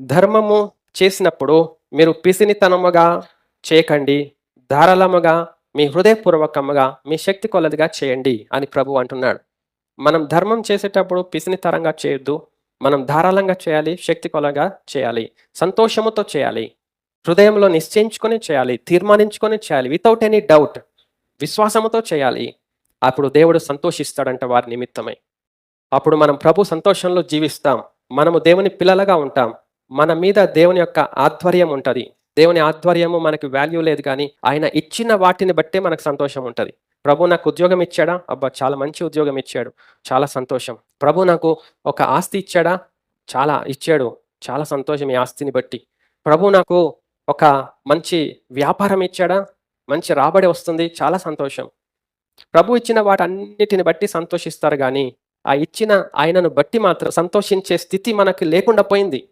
ధర్మము చేసినప్పుడు మీరు పిసినితనముగా చేయకండి ధారాళముగా మీ హృదయపూర్వకముగా మీ శక్తి కొలదిగా చేయండి అని ప్రభు అంటున్నాడు. మనం ధర్మం చేసేటప్పుడు పిసినితరంగా చేయొద్దు మనం ధారాళంగా చేయాలి శక్తి కొలగా చేయాలి సంతోషముతో చేయాలి హృదయంలో నిశ్చయించుకొని చేయాలి తీర్మానించుకొని చేయాలి వితౌట్ ఎనీ డౌట్ విశ్వాసముతో చేయాలి. అప్పుడు దేవుడు సంతోషిస్తాడంట వారి నిమిత్తమై. అప్పుడు మనం ప్రభు సంతోషంలో జీవిస్తాం మనము దేవుని పిల్లలుగా ఉంటాం మన మీద దేవుని యొక్క ఆధ్వర్యం ఉంటుంది. దేవుని ఆధ్వర్యము మనకి వాల్యూ లేదు కానీ ఆయన ఇచ్చిన వాటిని బట్టే మనకు సంతోషం ఉంటుంది. ప్రభు నాకు ఉద్యోగం ఇచ్చాడా? అబ్బా చాలా మంచి ఉద్యోగం ఇచ్చాడు. చాలా సంతోషం. ప్రభు నాకు ఒక ఆస్తి ఇచ్చాడా? చాలా ఇచ్చాడు. చాలా సంతోషం ఈ ఆస్తిని బట్టి. ప్రభు నాకు ఒక మంచి వ్యాపారం ఇచ్చాడా? మంచి రాబడి వస్తుంది. చాలా సంతోషం. ప్రభు ఇచ్చిన వాటన్నిటిని బట్టి సంతోషిస్తారు కానీ ఆ ఇచ్చిన ఆయనను బట్టి మాత్రం సంతోషించే స్థితి మనకు లేకుండా పోయింది.